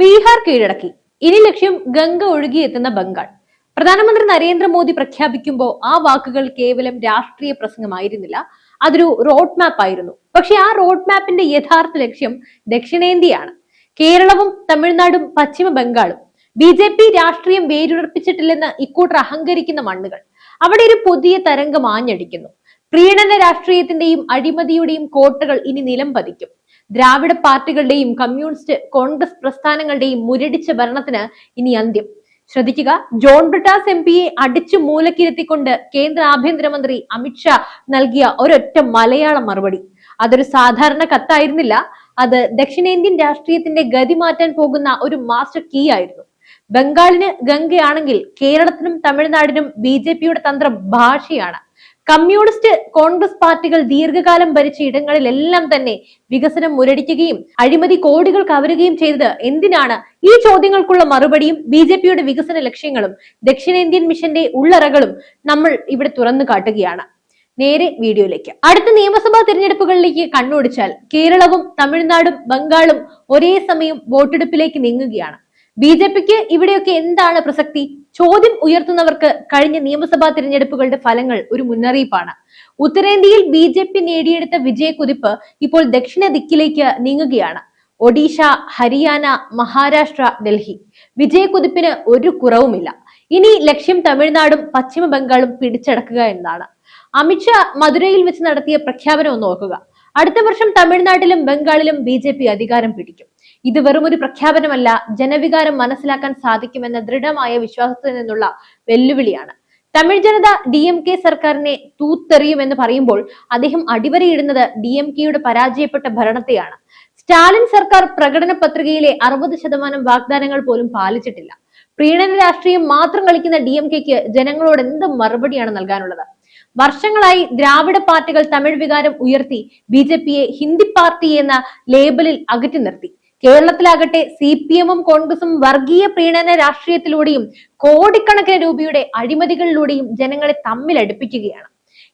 ബീഹാർ കീഴടക്കി. ഇനി ലക്ഷ്യം ഗംഗ ഒഴുകിയെത്തുന്ന ബംഗാൾ. പ്രധാനമന്ത്രി നരേന്ദ്രമോദി പ്രഖ്യാപിക്കുമ്പോൾ ആ വാക്കുകൾ കേവലം രാഷ്ട്രീയ പ്രസംഗമായിരുന്നില്ല. അതൊരു റോഡ് മാപ്പ് ആയിരുന്നു. പക്ഷെ ആ റോഡ് മാപ്പിന്റെ യഥാർത്ഥ ലക്ഷ്യം ദക്ഷിണേന്ത്യയാണ്. കേരളവും തമിഴ്നാടും പശ്ചിമ ബംഗാളും. ബി ജെ പി രാഷ്ട്രീയം വേരുറപ്പിച്ചിട്ടില്ലെന്ന് ഇക്കൂട്ടർ അഹങ്കരിക്കുന്ന മണ്ണുകൾ. അവിടെ ഒരു പുതിയ തരംഗം ആഞ്ഞടിക്കുന്നു. പ്രീണന രാഷ്ട്രീയത്തിന്റെയും അഴിമതിയുടെയും കോട്ടകൾ ഇനി നിലം പതിക്കും. ദ്രാവിഡ പാർട്ടികളുടെയും കമ്മ്യൂണിസ്റ്റ് കോൺഗ്രസ് പ്രസ്ഥാനങ്ങളുടെയും മുരടിച്ച ഭരണത്തിന് ഇനി അന്ത്യം. ശ്രദ്ധിക്കുക ജോൺ ബ്രിട്ടാസ് എം പിയെ അടിച്ചു മൂലക്കിരുത്തിക്കൊണ്ട് കേന്ദ്ര ആഭ്യന്തരമന്ത്രി അമിത്ഷാ നൽകിയ ഒരൊറ്റ മലയാള മറുപടി. അതൊരു സാധാരണ കത്തായിരുന്നില്ല. അത് ദക്ഷിണേന്ത്യൻ രാഷ്ട്രീയത്തിന്റെ ഗതി മാറ്റാൻ പോകുന്ന ഒരു മാസ്റ്റർ കീ ആയിരുന്നു. ബംഗാളിന് ഗംഗയാണെങ്കിൽ കേരളത്തിനും തമിഴ്നാടിനും ബി ജെ പിയുടെ തന്ത്രം ഭാഷയാണ്. കമ്മ്യൂണിസ്റ്റ് കോൺഗ്രസ് പാർട്ടികൾ ദീർഘകാലം ഭരിച്ച ഇടങ്ങളിലെല്ലാം തന്നെ വികസനം മുരടിക്കുകയും അഴിമതി കോടികൾ കവരുകയും ചെയ്തത് എന്തിനാണ്? ഈ ചോദ്യങ്ങൾക്കുള്ള മറുപടിയും ബി ജെ പിയുടെ വികസന ലക്ഷ്യങ്ങളും ദക്ഷിണേന്ത്യൻ മിഷന്റെ ഉള്ളറകളും നമ്മൾ ഇവിടെ തുറന്നു കാട്ടുകയാണ്. നേരെ വീഡിയോയിലേക്ക്. അടുത്ത നിയമസഭാ തിരഞ്ഞെടുപ്പുകളിലേക്ക് കണ്ണോടിച്ചാൽ കേരളവും തമിഴ്നാടും ബംഗാളും ഒരേ സമയം വോട്ടെടുപ്പിലേക്ക് നീങ്ങുകയാണ്. ബി ജെ പിക്ക് ഇവിടെയൊക്കെ എന്താണ് പ്രസക്തി? ചോദ്യം ഉയർത്തുന്നവർക്ക് കഴിഞ്ഞ നിയമസഭാ തിരഞ്ഞെടുപ്പുകളുടെ ഫലങ്ങൾ ഒരു മുന്നറിയിപ്പാണ്. ഉത്തരേന്ത്യയിൽ ബി ജെ പി നേടിയെടുത്ത വിജയക്കുതിപ്പ് ഇപ്പോൾ ദക്ഷിണ ദിക്കിലേക്ക് നീങ്ങുകയാണ്. ഒഡീഷ ഹരിയാന മഹാരാഷ്ട്ര ഡൽഹി. വിജയക്കുതിപ്പിന് ഒരു കുറവുമില്ല. ഇനി ലക്ഷ്യം തമിഴ്നാടും പശ്ചിമ ബംഗാളും പിടിച്ചടക്കുക എന്നാണ്. അമിത്ഷാ മധുരയിൽ വെച്ച് നടത്തിയ പ്രഖ്യാപനം ഒന്ന് ഓർക്കുക അടുത്ത വർഷം തമിഴ്നാട്ടിലും ബംഗാളിലും ബി അധികാരം പിടിക്കും. ഇത് വെറും ഒരു പ്രഖ്യാപനമല്ല ജനവികാരം മനസ്സിലാക്കാൻ സാധിക്കുമെന്ന ദൃഢമായ വിശ്വാസത്തിൽ നിന്നുള്ള വെല്ലുവിളിയാണ്. തമിഴ് ജനത ഡി എം കെ സർക്കാരിനെ തൂത്തെറിയുമെന്ന് പറയുമ്പോൾ അദ്ദേഹം അടിവരയിടുന്നത് ഡി എം കെയുടെ പരാജയപ്പെട്ട ഭരണത്തെയാണ്. സ്റ്റാലിൻ സർക്കാർ പ്രകടന പത്രികയിലെ അറുപത് ശതമാനം വാഗ്ദാനങ്ങൾ പോലും പാലിച്ചിട്ടില്ല. പ്രീണന രാഷ്ട്രീയം മാത്രം കളിക്കുന്ന ഡി എം കെക്ക് ജനങ്ങളോട് എന്ത് മറുപടിയാണ് നൽകാനുള്ളത്? വർഷങ്ങളായി ദ്രാവിഡ പാർട്ടികൾ തമിഴ് വികാരം ഉയർത്തി ബി ജെ പിയെ ഹിന്ദി പാർട്ടി എന്ന ലേബലിൽ അകറ്റി നിർത്തി. കേരളത്തിലാകട്ടെ സി പി എമ്മും കോൺഗ്രസും വർഗീയ പ്രീണന രാഷ്ട്രീയത്തിലൂടെയും കോടിക്കണക്കിന് രൂപയുടെ അഴിമതികളിലൂടെയും ജനങ്ങളെ തമ്മിൽ അടുപ്പിക്കുകയാണ്.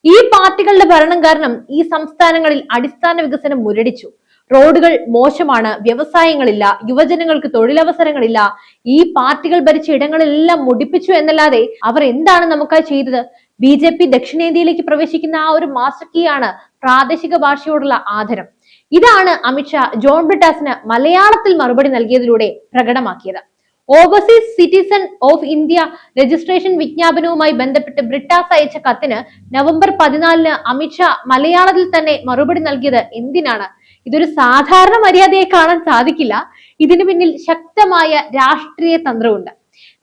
ഈ പാർട്ടികളുടെ ഭരണം കാരണം ഈ സംസ്ഥാനങ്ങളിൽ അടിസ്ഥാന വികസനം മുരടിച്ചു. റോഡുകൾ മോശമാണ് വ്യവസായങ്ങളില്ല യുവജനങ്ങൾക്ക് തൊഴിലവസരങ്ങളില്ല. ഈ പാർട്ടികൾ ഭരിച്ച ഇടങ്ങളിലെല്ലാം മുടിപ്പിച്ചു എന്നല്ലാതെ അവർ എന്താണ് നമുക്കായി ചെയ്തത്? ബി ജെ പി ദക്ഷിണേന്ത്യയിലേക്ക് പ്രവേശിക്കുന്ന ആ ഒരു മാസ്റ്റർ ആണ് പ്രാദേശിക ഭാഷയോടുള്ള ആദരം. ഇതാണ് അമിത്ഷാ ജോൺ ബ്രിട്ടാസിന് മലയാളത്തിൽ മറുപടി നൽകിയതിലൂടെ പ്രകടമാക്കിയത്. Overseas citizen of India registration വിജ്ഞാപനവുമായി ബന്ധപ്പെട്ട് ബ്രിട്ടാസ് അയച്ച കത്തിന് നവംബർ പതിനാലിന് അമിത്ഷാ മലയാളത്തിൽ തന്നെ മറുപടി നൽകിയത് എന്തിനാണ്? ഇതൊരു സാധാരണ മര്യാദയെ കാണാൻ സാധിക്കില്ല. ഇതിനു പിന്നിൽ ശക്തമായ രാഷ്ട്രീയ തന്ത്രമുണ്ട്.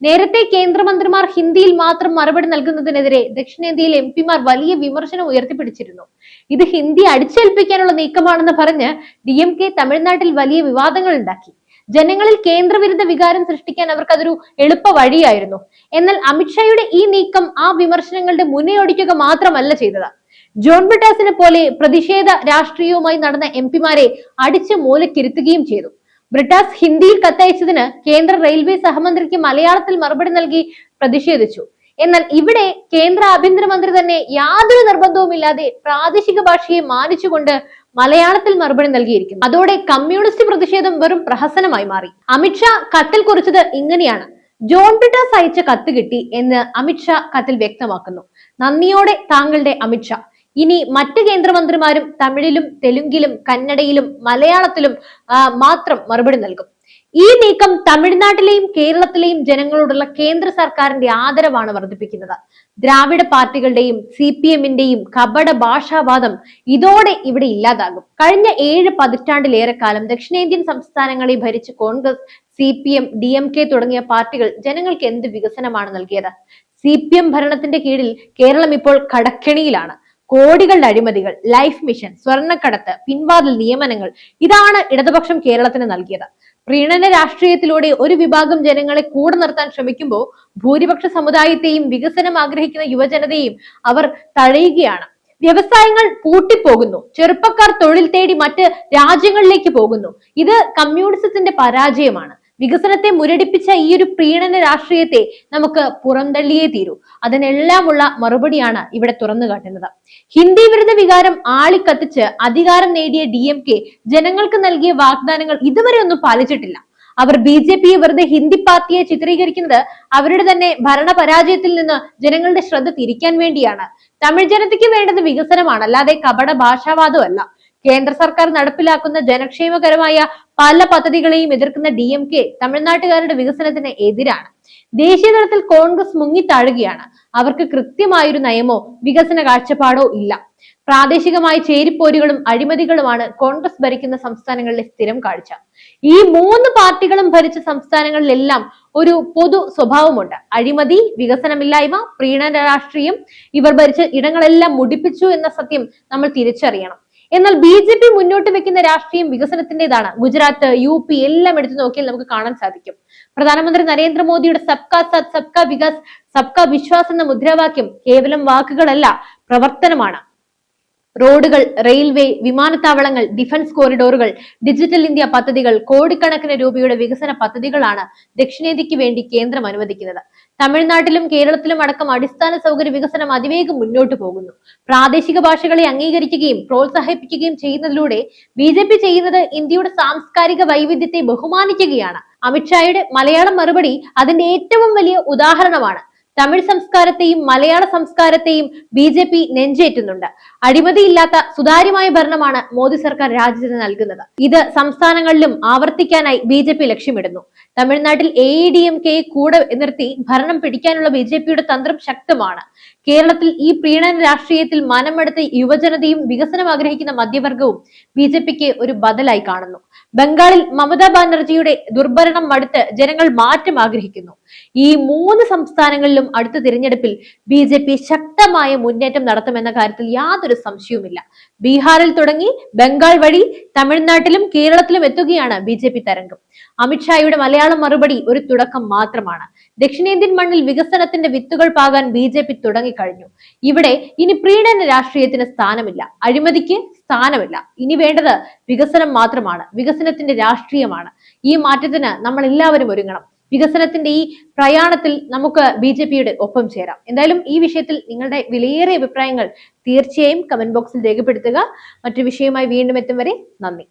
നേരത്തെ കേന്ദ്രമന്ത്രിമാർ ഹിന്ദിയിൽ മാത്രം മറുപടി നൽകുന്നതിനെതിരെ ദക്ഷിണേന്ത്യയിലെ എം പിമാർ വലിയ വിമർശനം ഉയർത്തിപ്പിടിച്ചിരുന്നു. ഇത് ഹിന്ദി അടിച്ചേൽപ്പിക്കാനുള്ള നീക്കമാണെന്ന് പറഞ്ഞ് ഡി എം കെ തമിഴ്നാട്ടിൽ വലിയ വിവാദങ്ങൾ ഉണ്ടാക്കി. ജനങ്ങളിൽ കേന്ദ്രവിരുദ്ധ വികാരം സൃഷ്ടിക്കാൻ അവർക്ക് അതൊരു എളുപ്പ വഴിയായിരുന്നു. എന്നാൽ അമിത്ഷായുടെ ഈ നീക്കം ആ വിമർശനങ്ങളുടെ മുന്നയൊടിക്കുക മാത്രമല്ല ചെയ്തത്. ജോൺ ബിട്ടാസിനെ പോലെ പ്രതിഷേധ രാഷ്ട്രീയവുമായി നടന്ന എം പിമാരെ അടിച്ചു മൂലക്കിരുത്തുകയും ചെയ്തു. ബ്രിട്ടാസ് ഹിന്ദിയിൽ കത്തയച്ചതിന് കേന്ദ്ര റെയിൽവേ സഹമന്ത്രിക്ക് മലയാളത്തിൽ മറുപടി നൽകി പ്രതിഷേധിച്ചു. എന്നാൽ ഇവിടെ കേന്ദ്ര ആഭ്യന്തരമന്ത്രി തന്നെ യാതൊരു നിർബന്ധവുമില്ലാതെ പ്രാദേശിക ഭാഷയെ മാനിച്ചുകൊണ്ട് മലയാളത്തിൽ മറുപടി നൽകിയിരിക്കുന്നു. അതോടെ കമ്മ്യൂണിസ്റ്റ് പ്രതിഷേധം വെറും പ്രഹസനമായി മാറി. അമിത്ഷാ കത്തിൽ കുറിച്ചത് ഇങ്ങനെയാണ്. ജോൺ ബ്രിട്ടാസ് അയച്ച കത്ത് കിട്ടി എന്ന് അമിത്ഷാ കത്തിൽ വ്യക്തമാക്കുന്നു. നന്ദിയോടെ താങ്കളുടെ അമിത്ഷാ ഇനി മറ്റ് കേന്ദ്രമന്ത്രിമാരും തമിഴിലും തെലുങ്കിലും കന്നഡയിലും മലയാളത്തിലും മാത്രം മറുപടി നൽകും. ഈ നീക്കം തമിഴ്നാട്ടിലെയും കേരളത്തിലെയും ജനങ്ങളോടുള്ള കേന്ദ്ര സർക്കാരിന്റെ ആദരവാണ് വർദ്ധിപ്പിക്കുന്നത്. ദ്രാവിഡ പാർട്ടികളുടെയും സി പി എമ്മിന്റെയും കപട ഭാഷാവാദം ഇതോടെ ഇവിടെ ഇല്ലാതാകും. കഴിഞ്ഞ ഏഴ് പതിറ്റാണ്ടിലേറെ കാലം ദക്ഷിണേന്ത്യൻ സംസ്ഥാനങ്ങളെ ഭരിച്ച Congress C P M D M K തുടങ്ങിയ പാർട്ടികൾ ജനങ്ങൾക്ക് എന്ത് വികസനമാണ് നൽകിയത്? സി പി എം ഭരണത്തിന്റെ കീഴിൽ കേരളം ഇപ്പോൾ കടക്കെണിയിലാണ്. കോടികളുടെ അഴിമതികൾ ലൈഫ് മിഷൻ സ്വർണക്കടത്ത് പിൻവാതിൽ നിയമനങ്ങൾ ഇതാണ് ഇടതുപക്ഷം കേരളത്തിന് നൽകിയത്. പ്രീണന രാഷ്ട്രീയത്തിലൂടെ ഒരു വിഭാഗം ജനങ്ങളെ കൂടെ നിർത്താൻ ശ്രമിക്കുമ്പോൾ ഭൂരിപക്ഷ സമുദായത്തെയും വികസനം ആഗ്രഹിക്കുന്ന യുവജനതയെയും അവർ തഴയുകയാണ്. വ്യവസായങ്ങൾ പൂട്ടിപ്പോകുന്നു. ചെറുപ്പക്കാർ തൊഴിൽ തേടി മറ്റ് രാജ്യങ്ങളിലേക്ക് പോകുന്നു. ഇത് കമ്മ്യൂണിസത്തിന്റെ പരാജയമാണ്. വികസനത്തെ മുരടിപ്പിച്ച ഈ ഒരു പ്രീണന രാഷ്ട്രീയത്തെ നമുക്ക് പുറന്തള്ളിയേ തീരൂ. അതിനെല്ലാമുള്ള മറുപടിയാണ് ഇവിടെ തുറന്നു കാട്ടുന്നത്. ഹിന്ദി വിരുദ്ധ വികാരം ആളിക്കത്തിച്ച് അധികാരം നേടിയ ഡി എം കെ ജനങ്ങൾക്ക് നൽകിയ വാഗ്ദാനങ്ങൾ ഇതുവരെ ഒന്നും പാലിച്ചിട്ടില്ല. അവർ ബി ജെ പിയെ വെറുതെ ഹിന്ദി പാർട്ടിയെ ചിത്രീകരിക്കുന്നത് അവരുടെ തന്നെ ഭരണ പരാജയത്തിൽ നിന്ന് ജനങ്ങളുടെ ശ്രദ്ധ തിരിക്കാൻ വേണ്ടിയാണ്. തമിഴ് ജനതയ്ക്ക് വേണ്ടത് വികസനമാണ് അല്ലാതെ കപട ഭാഷാവാദമല്ല. കേന്ദ്ര സർക്കാർ നടപ്പിലാക്കുന്ന ജനക്ഷേമകരമായ പല പദ്ധതികളെയും എതിർക്കുന്ന ഡി എം കെ തമിഴ്നാട്ടുകാരുടെ വികസനത്തിന് എതിരാണ്. ദേശീയ തലത്തിൽ കോൺഗ്രസ് മുങ്ങിത്താഴുകയാണ്. അവർക്ക് കൃത്യമായൊരു നയമോ വികസന കാഴ്ചപ്പാടോ ഇല്ല. പ്രാദേശികമായ ചേരിപ്പോരുകളും അഴിമതികളുമാണ് കോൺഗ്രസ് ഭരിക്കുന്ന സംസ്ഥാനങ്ങളിലെ സ്ഥിരം കാഴ്ച. ഈ മൂന്ന് പാർട്ടികളും ഭരിച്ച സംസ്ഥാനങ്ങളിലെല്ലാം ഒരു പൊതു സ്വഭാവമുണ്ട്. അഴിമതി വികസനമില്ലായ്മ പ്രീണന രാഷ്ട്രീയം ഇവർ ഭരിച്ച ഇടങ്ങളെല്ലാം മുടിപ്പിച്ചു എന്ന സത്യം നമ്മൾ തിരിച്ചറിയണം. എന്നാൽ ബി ജെ പി മുന്നോട്ട് വെക്കുന്ന രാഷ്ട്രീയം വികസനത്തിന്റേതാണ്. ഗുജറാത്ത് യു പി എല്ലാം എടുത്തു നോക്കിയാൽ നമുക്ക് കാണാൻ സാധിക്കും. പ്രധാനമന്ത്രി നരേന്ദ്രമോദിയുടെ സബ്കാ സാത്ത് സബ്കാ വികാസ് സബ്കാ വിശ്വാസ് എന്ന മുദ്രാവാക്യം കേവലം വാക്കുകളല്ല പ്രവർത്തനമാണ്. റോഡുകൾ റെയിൽവേ വിമാനത്താവളങ്ങൾ ഡിഫൻസ് കോറിഡോറുകൾ ഡിജിറ്റൽ ഇന്ത്യ പദ്ധതികൾ കോടിക്കണക്കിന് രൂപയുടെ വികസന പദ്ധതികളാണ് ദക്ഷിണേന്ത്യക്ക് വേണ്ടി കേന്ദ്രം അനുവദിക്കുന്നത്. തമിഴ്നാട്ടിലും കേരളത്തിലും അടക്കം അടിസ്ഥാന സൗകര്യ വികസനം അതിവേഗം മുന്നോട്ട് പോകുന്നു. പ്രാദേശിക ഭാഷകളെ അംഗീകരിക്കുകയും പ്രോത്സാഹിപ്പിക്കുകയും ചെയ്യുന്നതിലൂടെ ബി ചെയ്യുന്നത് ഇന്ത്യയുടെ സാംസ്കാരിക വൈവിധ്യത്തെ ബഹുമാനിക്കുകയാണ്. അമിത്ഷായുടെ മലയാളം മറുപടി അതിന്റെ ഏറ്റവും വലിയ ഉദാഹരണമാണ്. തമിഴ് സംസ്കാരത്തെയും മലയാള സംസ്കാരത്തെയും ബി ജെ പി നെഞ്ചേറ്റുന്നുണ്ട്. അഴിമതിയില്ലാത്ത സുതാര്യമായ ഭരണമാണ് മോദി സർക്കാർ രാജ്യത്തിന് നൽകുന്നത്. ഇത് സംസ്ഥാനങ്ങളിലും ആവർത്തിക്കാനായി ബി ജെ പി ലക്ഷ്യമിടുന്നു. തമിഴ്നാട്ടിൽ എ ഡി എം കെ കൂടെ നിർത്തി ഭരണം പിടിക്കാനുള്ള ബി ജെ പിയുടെ തന്ത്രം ശക്തമാണ്. കേരളത്തിൽ ഈ പ്രീണന രാഷ്ട്രീയത്തിൽ മനമെടുത്ത യുവജനതയും വികസനം ആഗ്രഹിക്കുന്ന മധ്യവർഗവും ബി ജെ പിക്ക് ഒരു ബദലായി കാണുന്നു. ബംഗാളിൽ മമതാ ബാനർജിയുടെ ദുർഭരണം മടുത്ത് ജനങ്ങൾ മാറ്റം ആഗ്രഹിക്കുന്നു. ഈ മൂന്ന് സംസ്ഥാനങ്ങളിലും അടുത്ത തിരഞ്ഞെടുപ്പിൽ ബി ജെ പി ശക്തമായ മുന്നേറ്റം നടത്തുമെന്ന കാര്യത്തിൽ യാതൊരു സംശയവുമില്ല. ബീഹാറിൽ തുടങ്ങി ബംഗാൾ വഴി തമിഴ്നാട്ടിലും കേരളത്തിലും എത്തുകയാണ് ബി ജെ പി തരംഗം. അമിത്ഷായുടെ മലയാളം മറുപടി ഒരു തുടക്കം മാത്രമാണ്. ദക്ഷിണേന്ത്യൻ മണ്ണിൽ വികസനത്തിന്റെ വിത്തുകൾ പാകാൻ ബി ജെ പി തുടങ്ങിക്കഴിഞ്ഞു. ഇവിടെ ഇനി പ്രീണന രാഷ്ട്രീയത്തിന് സ്ഥാനമില്ല. അഴിമതിക്ക് സ്ഥാനമില്ല. ഇനി വേണ്ടത് വികസനം മാത്രമാണ്. വികസനത്തിന്റെ രാഷ്ട്രീയമാണ്. ഈ മാറ്റത്തിന് നമ്മൾ എല്ലാവരും ഒരുങ്ങണം. വികസനത്തിന്റെ ഈ പ്രയാണത്തിൽ നമുക്ക് ബി ജെ പിയുടെ ഒപ്പം ചേരാം. എന്തായാലും ഈ വിഷയത്തിൽ നിങ്ങളുടെ വിലയേറിയ അഭിപ്രായങ്ങൾ തീർച്ചയായും കമന്റ് ബോക്സിൽ രേഖപ്പെടുത്തുക. മറ്റു വിഷയവുമായി വീണ്ടും എത്തും വരെ നന്ദി.